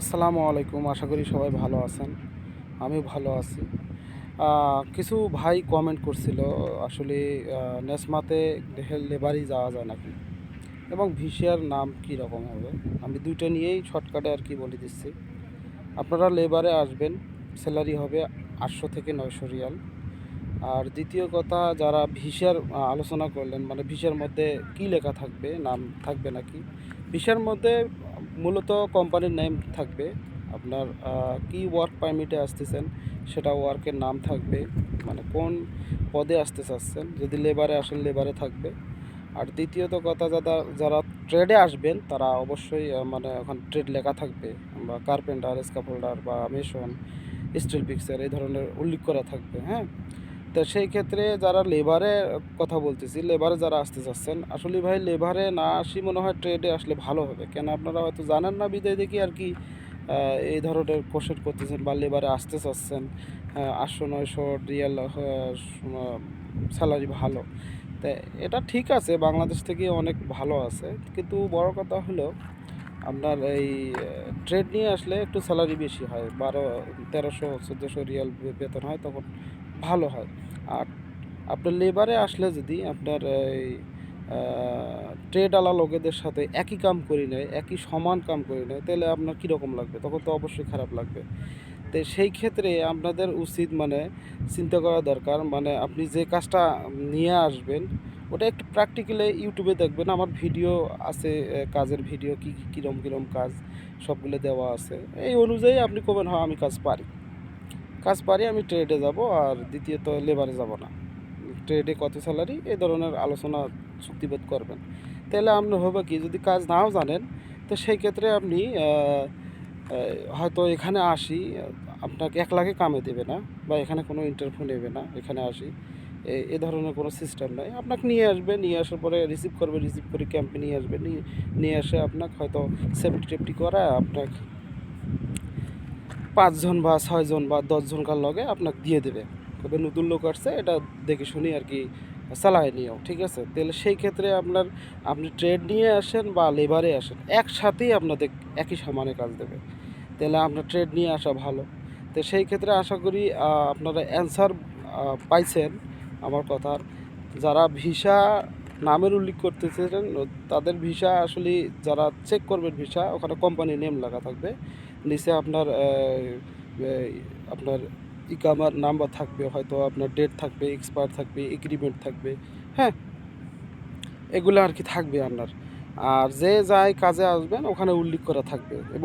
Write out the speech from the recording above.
আসসালামু আলাইকুম, আশা করি সবাই ভালো আছেন। আমি ভালো আছি। কিছু ভাই কমেন্ট করছিল, আসলে নেসমাতে লেবারই যাওয়া যায় নাকি? এবং ভিসিয়ার নাম কী রকম হবে? আমি দুইটা নিয়েই শর্টকাটে আর কি বলে দিচ্ছি। আপনারা লেবারে আসবেন স্যালারি হবে আটশো থেকে নয়শো রিয়াল। আর দ্বিতীয় কথা, যারা ভিসার আলোচনা করলেন মানে ভিসার মধ্যে কি লেখা থাকবে, নাম থাকবে নাকি? ভিসার মধ্যে মূলত কোম্পানির নেম থাকবে। আপনার কি ওয়ার্ক পারমিটে আসতেছেন সেটা ওয়ার্কের নাম থাকবে। মানে কোন পদে আসতে চাচ্ছেন, যদি লেবারে আসেন লেবারে থাকবে। আর দ্বিতীয়ত কথা, যারা যারা ট্রেডে আসবেন, তারা অবশ্যই মানে ওখানে ট্রেড লেখা থাকবে। বা কার্পেন্টার স্কাফোল্ডার বা মেশন স্টিল পিকচার এই ধরনের উল্লেখ করা থাকবে হ্যাঁ? তো সেই ক্ষেত্রে যারা লেবারে কথা বলতেছি লেবারে যারা আসতে চাচ্ছেন, আসলে ভাই লেবারে না আসি মনে হয় ট্রেডে আসলে ভালো হবে। কেন আপনারা হয়তো জানেন না বিদায় দেখি আর কি এই ধরনের কোশ্চেন করতেছেন বা লেবারে আসতে চাচ্ছেন আটশো, নয়শো রিয়াল স্যালারি ভালো। তা এটা ঠিক আছে, বাংলাদেশ থেকে অনেক ভালো আছে। কিন্তু বড় কথা হলো আপনার এই ট্রেড নিয়ে আসলে একটু স্যালারি বেশি হয়। বারো, তেরোশো, চোদ্দোশো রিয়াল বেতন হয়, তখন ভালো হয়। আর আপনার লেবারে আসলে যদি আপনার এই ট্রেড আলা লোকেদের সাথে একই কাম করি নেয়, একই সমান কাম করি নেয়, তাহলে আপনার কীরকম লাগবে? তখন তো অবশ্যই খারাপ লাগবে। তো সেই ক্ষেত্রে আপনাদের উচিত মানে চিন্তা করা দরকার। মানে আপনি যে কাজটা নিয়ে আসবেন ওটা একটু প্র্যাকটিক্যালি ইউটিউবে দেখবেন। আমার ভিডিও আছে কাজের ভিডিও কী কী, কীরম কীরম কাজ সবগুলো দেওয়া আছে। এই অনুযায়ী আপনি করবেন হ্যাঁ আমি কাজ পারি। কাজ পারি, আমি ট্রেডে যাব আর দ্বিতীয়ত লেবারে যাব না। ট্রেডে কত স্যালারি এই ধরনের আলোচনা চুক্তিবোধ করবেন। তাহলে আপনার হবে কি, যদি কাজ নাও জানেন, তো সেই ক্ষেত্রে আপনি হয়তো এখানে আসি, আপনাকে এক লাখে কামে দেবে না বা এখানে কোনো ইন্টারভিউ নেবে না, এখানে আসি। এ- ধরনের কোনো সিস্টেম নাই। আপনাকে নিয়ে আসবে, নিয়ে আসার পরে রিসিভ করবে রিসিভ করে ক্যাম্পে নিয়ে আসবে, নিয়ে এসে আপনাকে হয়তো সেফটি টেফটি করা আপনাকে পাঁচজন বা ছয়জন বা দশজনকার লগে আপনাকে দিয়ে দেবে। তবে নতুন লোক আসছে এটা দেখে শুনি আর কি চালায় নিও ঠিক আছে? তাহলে সেই ক্ষেত্রে আপনার, আপনি ট্রেড নিয়ে আসেন বা লেবারে আসেন, একসাথেই আপনাদের একই সমানে কাজ দেবে। তাহলে আপনার ট্রেড নিয়ে আসা ভালো। তো সেই ক্ষেত্রে আশা করি আপনারা অ্যান্সার পাইছেন। আমার কথার যারা ভিসা নামের উল্লেখ করতেছেন, তাদের ভিসা আসলে যারা চেক করবেন ভিসা, ওখানে কোম্পানির নেম লেখা থাকবে। নিচে আপনার আপনার ইকামার নাম্বার থাকবে, হয়তো আপনার ডেট থাকবে এক্সপায়ার থাকবে এগ্রিমেন্ট থাকবে হ্যাঁ? এগুলো আর কি থাকবে আপনার। আর যে যায় কাজে আসবেন, ওখানে উল্লেখ করা থাকবে। এবং